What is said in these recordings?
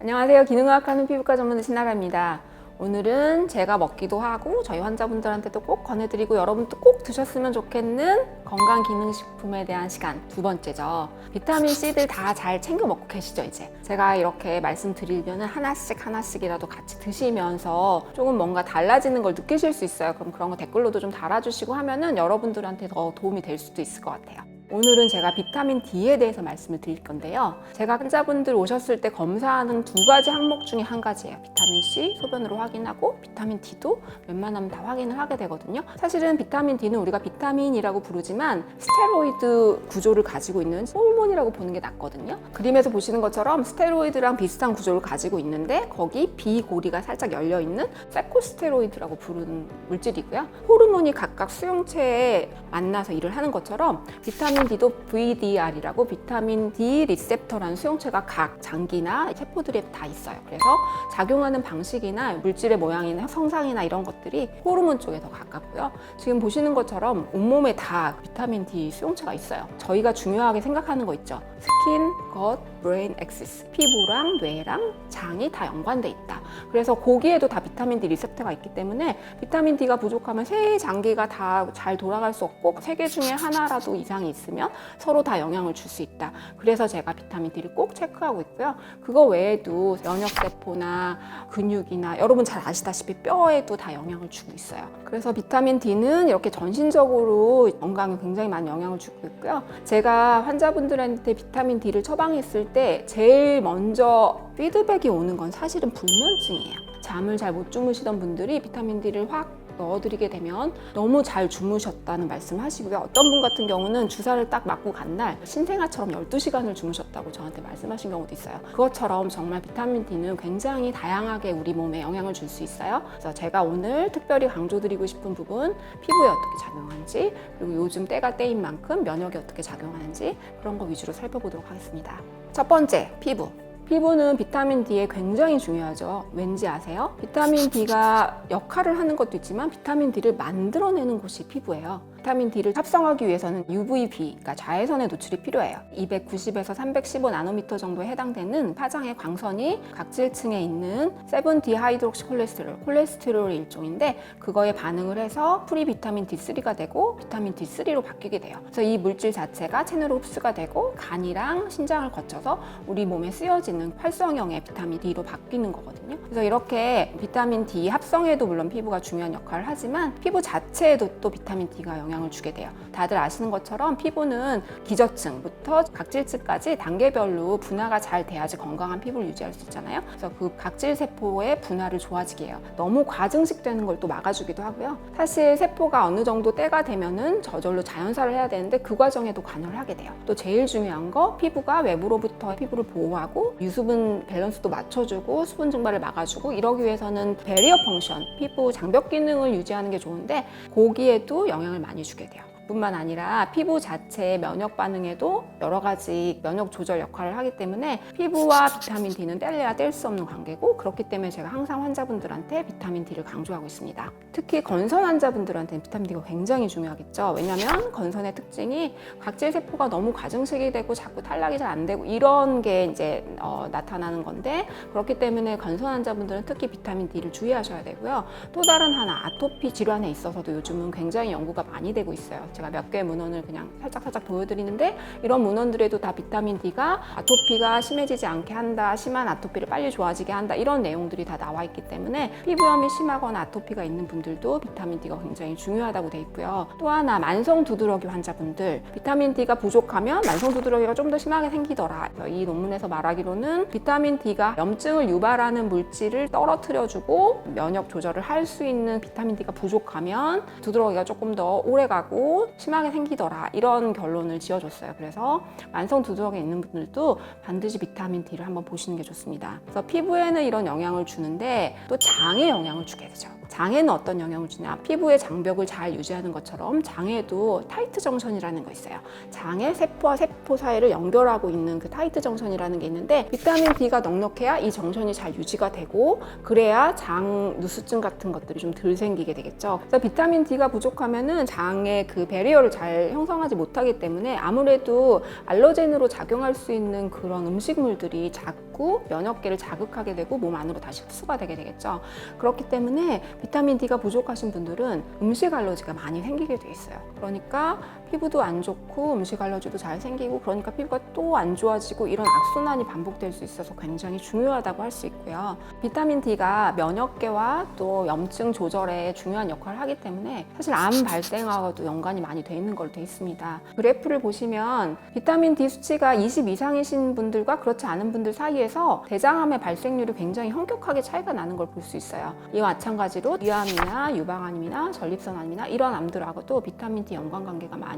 안녕하세요. 기능의학 하는 피부과 전문의 신나라입니다. 오늘은 제가 먹기도 하고 저희 환자분들한테도 꼭 권해드리고 여러분도 꼭 드셨으면 좋겠는 건강 기능식품에 대한 시간 두 번째죠. 비타민 C들 다 잘 챙겨 먹고 계시죠 이제? 제가 이렇게 말씀드리면 하나씩 하나씩이라도 같이 드시면서 조금 뭔가 달라지는 걸 느끼실 수 있어요. 그럼 그런 거 댓글로도 좀 달아주시고 하면은 여러분들한테 더 도움이 될 수도 있을 것 같아요. 오늘은 제가 비타민 D에 대해서 말씀을 드릴 건데요. 제가 환자분들 오셨을 때 검사하는 두 가지 항목 중에 한 가지예요. 비타민 C 소변으로 확인하고 비타민 D도 웬만하면 다 확인을 하게 되거든요. 사실은 비타민 D는 우리가 비타민이라고 부르지만 스테로이드 구조를 가지고 있는 호르몬이라고 보는 게 낫거든요. 그림에서 보시는 것처럼 스테로이드랑 비슷한 구조를 가지고 있는데 거기 비고리가 살짝 열려 있는 세코스테로이드라고 부르는 물질이고요. 호르몬이 각각 수용체에 만나서 일을 하는 것처럼 비타민 D도 VDR이라고 비타민 D 리셉터라는 수용체가 각 장기나 세포들에 다 있어요. 그래서 작용하는 방식이나 물질의 모양이나 성상이나 이런 것들이 호르몬 쪽에 더 가깝고요. 지금 보시는 것처럼 온몸에 다 비타민 D 수용체가 있어요. 저희가 중요하게 생각하는 거 있죠. 스킨, 겉, 브레인 엑시스. 피부랑 뇌랑 장이 다 연관돼 있다. 그래서 거기에도 다 비타민 D 리셉터가 있기 때문에 비타민 D가 부족하면 세 장기가 다 잘 돌아갈 수 없고 세 개 중에 하나라도 이상이 있으면 서로 다 영향을 줄 수 있다. 그래서 제가 비타민 D를 꼭 체크하고 있고요. 그거 외에도 면역 세포나 근육이나 여러분 잘 아시다시피 뼈에도 다 영향을 주고 있어요. 그래서 비타민 D는 이렇게 전신적으로 건강에 굉장히 많은 영향을 주고 있고요. 제가 환자분들한테 비타민 D를 처방했을 때 제일 먼저 피드백이 오는 건 사실은 불면증이에요. 잠을 잘 못 주무시던 분들이 비타민 D를 확 넣어드리게 되면 너무 잘 주무셨다는 말씀 하시고요. 어떤 분 같은 경우는 주사를 딱 맞고 간 날 신생아처럼 12시간을 주무셨다고 저한테 말씀하신 경우도 있어요. 그것처럼 정말 비타민 D는 굉장히 다양하게 우리 몸에 영향을 줄 수 있어요. 그래서 제가 오늘 특별히 강조드리고 싶은 부분 피부에 어떻게 작용하는지 그리고 요즘 때가 때인 만큼 면역에 어떻게 작용하는지 그런 거 위주로 살펴보도록 하겠습니다. 첫 번째, 피부. 피부는 비타민 D에 굉장히 중요하죠. 왠지 아세요? 비타민 D가 역할을 하는 것도 있지만 비타민 D를 만들어내는 곳이 피부예요. 비타민 D를 합성하기 위해서는 UVB, 그러니까 자외선의 노출이 필요해요. 290에서 315 나노미터 정도에 해당되는 파장의 광선이 각질층에 있는 7디하이드록시 콜레스테롤, 콜레스테롤의 일종인데 그거에 반응을 해서 프리 비타민 D3가 되고 비타민 D3로 바뀌게 돼요. 그래서 이 물질 자체가 체내로 흡수가 되고 간이랑 신장을 거쳐서 우리 몸에 쓰여지는 활성형의 비타민 D로 바뀌는 거거든요. 그래서 이렇게 비타민 D 합성에도 물론 피부가 중요한 역할을 하지만 피부 자체에도 또 비타민 D가 영향을 주게 돼요. 다들 아시는 것처럼 피부는 기저층부터 각질층까지 단계별로 분화가 잘 돼야지 건강한 피부를 유지할 수 있잖아요. 그래서 그 각질 세포의 분화를 좋아지게 해요. 너무 과증식되는 걸 또 막아주기도 하고요. 사실 세포가 어느 정도 때가 되면은 저절로 자연사를 해야 되는데 그 과정에도 관여를 하게 돼요. 또 제일 중요한 거 피부가 외부로부터 피부를 보호하고 유수분 밸런스도 맞춰주고 수분 증발을 막아주고 이러기 위해서는 베리어 펑션, 피부 장벽 기능을 유지하는 게 좋은데 거기에도 영향을 많이 주게 돼요. 뿐만 아니라 피부 자체의 면역 반응에도 여러 가지 면역 조절 역할을 하기 때문에 피부와 비타민 D는 뗄래야 뗄 수 없는 관계고 그렇기 때문에 제가 항상 환자분들한테 비타민 D를 강조하고 있습니다. 특히 건선 환자분들한테는 비타민 D가 굉장히 중요하겠죠. 왜냐하면 건선의 특징이 각질 세포가 너무 과증식이 되고 자꾸 탈락이 잘 안 되고 이런 게 이제 어, 나타나는 건데 그렇기 때문에 건선 환자분들은 특히 비타민 D를 주의하셔야 되고요. 또 다른 하나 아토피 질환에 있어서도 요즘은 굉장히 연구가 많이 되고 있어요. 제가 몇 개의 문헌을 그냥 살짝 살짝 보여드리는데 이런 문헌들에도 다 비타민 D가 아토피가 심해지지 않게 한다, 심한 아토피를 빨리 좋아지게 한다 이런 내용들이 다 나와 있기 때문에 피부염이 심하거나 아토피가 있는 분들도 비타민 D가 굉장히 중요하다고 돼 있고요. 또 하나 만성 두드러기 환자분들 비타민 D가 부족하면 만성 두드러기가 좀 더 심하게 생기더라. 이 논문에서 말하기로는 비타민 D가 염증을 유발하는 물질을 떨어뜨려주고 면역 조절을 할 수 있는 비타민 D가 부족하면 두드러기가 조금 더 오래 가고 심하게 생기더라 이런 결론을 지어줬어요. 그래서 만성 두드러기 있는 분들도 반드시 비타민 D를 한번 보시는 게 좋습니다. 그래서 피부에는 이런 영향을 주는데 또 장에 영향을 주게 되죠. 장에는 어떤 영향을 주냐? 피부의 장벽을 잘 유지하는 것처럼 장에도 타이트 정선이라는 거 있어요. 장의 세포와 세포 사이를 연결하고 있는 그 타이트 정선이라는 게 있는데 비타민 D가 넉넉해야 이 정선이 잘 유지가 되고 그래야 장 누수증 같은 것들이 좀 덜 생기게 되겠죠. 그래서 비타민 D가 부족하면은 장의 그 배리어를 잘 형성하지 못하기 때문에 아무래도 알러젠으로 작용할 수 있는 그런 음식물들이 자꾸 면역계를 자극하게 되고 몸 안으로 다시 흡수가 되게 되겠죠. 그렇기 때문에 비타민 D가 부족하신 분들은 음식 알러지가 많이 생기게 돼 있어요. 그러니까 피부도 안 좋고 음식 알러지도 잘 생기고 그러니까 피부가 또 안 좋아지고 이런 악순환이 반복될 수 있어서 굉장히 중요하다고 할 수 있고요. 비타민 D가 면역계와 또 염증 조절에 중요한 역할을 하기 때문에 사실 암 발생하고도 연관이 많이 돼 있는 걸로 돼 있습니다. 그래프를 보시면 비타민 D 수치가 20 이상이신 분들과 그렇지 않은 분들 사이에서 대장암의 발생률이 굉장히 현격하게 차이가 나는 걸 볼 수 있어요. 이와 마찬가지로 위암이나 유방암이나 전립선암이나 이런 암들하고도 비타민 D 연관 관계가 많이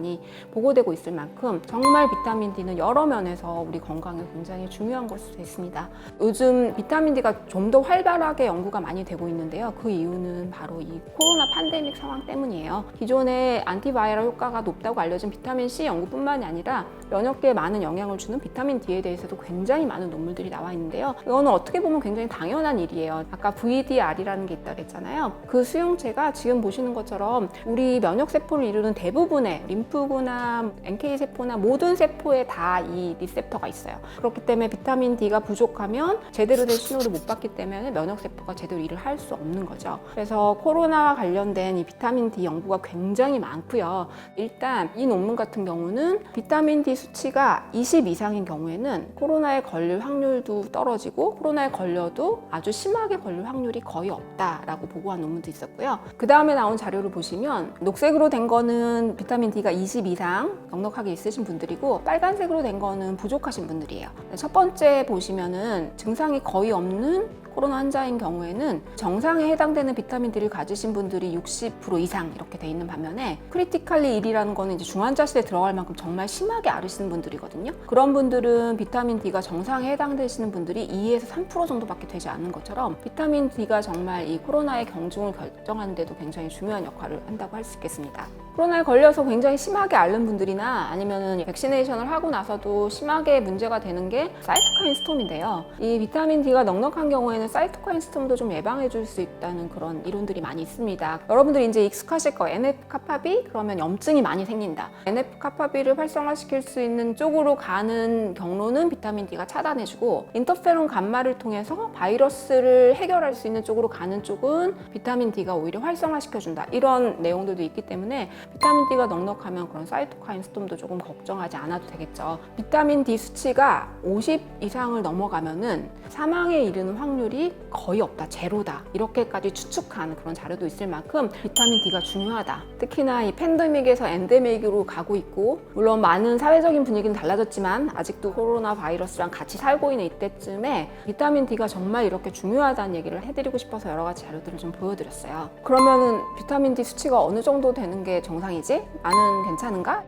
보고되고 있을 만큼 정말 비타민 D는 여러 면에서 우리 건강에 굉장히 중요한 걸 수도 있습니다. 요즘 비타민 D가 좀 더 활발하게 연구가 많이 되고 있는데요. 그 이유는 바로 이 코로나 팬데믹 상황 때문이에요. 기존에 안티바이럴 효과가 높다고 알려진 비타민 C 연구뿐만이 아니라 면역계에 많은 영향을 주는 비타민 D에 대해서도 굉장히 많은 논문들이 나와 있는데요. 이거는 어떻게 보면 굉장히 당연한 일이에요. 아까 VDR이라는 게 있다고 했잖아요. 그 수용체가 지금 보시는 것처럼 우리 면역 세포를 이루는 대부분의 림프 구나 NK 세포나 모든 세포에 다 이 리셉터가 있어요. 그렇기 때문에 비타민 D가 부족하면 제대로 된 신호를 못 받기 때문에 면역 세포가 제대로 일을 할 수 없는 거죠. 그래서 코로나와 관련된 이 비타민 D 연구가 굉장히 많고요. 일단 이 논문 같은 경우는 비타민 D 수치가 20 이상인 경우에는 코로나에 걸릴 확률도 떨어지고 코로나에 걸려도 아주 심하게 걸릴 확률이 거의 없다라고 보고한 논문도 있었고요. 그 다음에 나온 자료를 보시면 녹색으로 된 거는 비타민 D가 20 이상 넉넉하게 있으신 분들이고 빨간색으로 된 거는 부족하신 분들이에요. 첫 번째 보시면은 증상이 거의 없는 코로나 환자인 경우에는 정상에 해당되는 비타민 D를 가지신 분들이 60% 이상 이렇게 돼 있는 반면에 크리티칼리 1이라는 거는 이제 중환자실에 들어갈 만큼 정말 심하게 앓으시는 분들이거든요. 그런 분들은 비타민 D가 정상에 해당되시는 분들이 2에서 3% 정도밖에 되지 않는 것처럼 비타민 D가 정말 이 코로나의 경중을 결정하는 데도 굉장히 중요한 역할을 한다고 할 수 있겠습니다. 코로나에 걸려서 굉장히 심하게 앓는 분들이나 아니면은 백시네이션을 하고 나서도 심하게 문제가 되는 게 사이토카인 스톰인데요. 이 비타민 D가 넉넉한 경우에는 사이토카인 스톰도 좀 예방해 줄 수 있다는 그런 이론들이 많이 있습니다. 여러분들이 이제 익숙하실 거예요. NF-카파비 그러면 염증이 많이 생긴다. NF-카파비를 활성화시킬 수 있는 쪽으로 가는 경로는 비타민 D가 차단해 주고 인터페론 감마를 통해서 바이러스를 해결할 수 있는 쪽으로 가는 쪽은 비타민 D가 오히려 활성화시켜 준다. 이런 내용들도 있기 때문에 비타민 D가 넉넉하면 그런 사이토카인 스톰도 조금 걱정하지 않아도 되겠죠. 비타민 D 수치가 50 이상을 넘어가면은 사망에 이르는 확률이 거의 없다, 제로다. 이렇게까지 추측한 그런 자료도 있을 만큼 비타민 D가 중요하다. 특히나 이 팬데믹에서 엔데믹으로 가고 있고, 물론 많은 사회적인 분위기는 달라졌지만 아직도 코로나 바이러스랑 같이 살고 있는 이때쯤에 비타민 D가 정말 이렇게 중요하다는 얘기를 해드리고 싶어서 여러 가지 자료들을 좀 보여드렸어요. 그러면은 비타민 D 수치가 어느 정도 되는 게 정상이지? 나는 괜찮은가?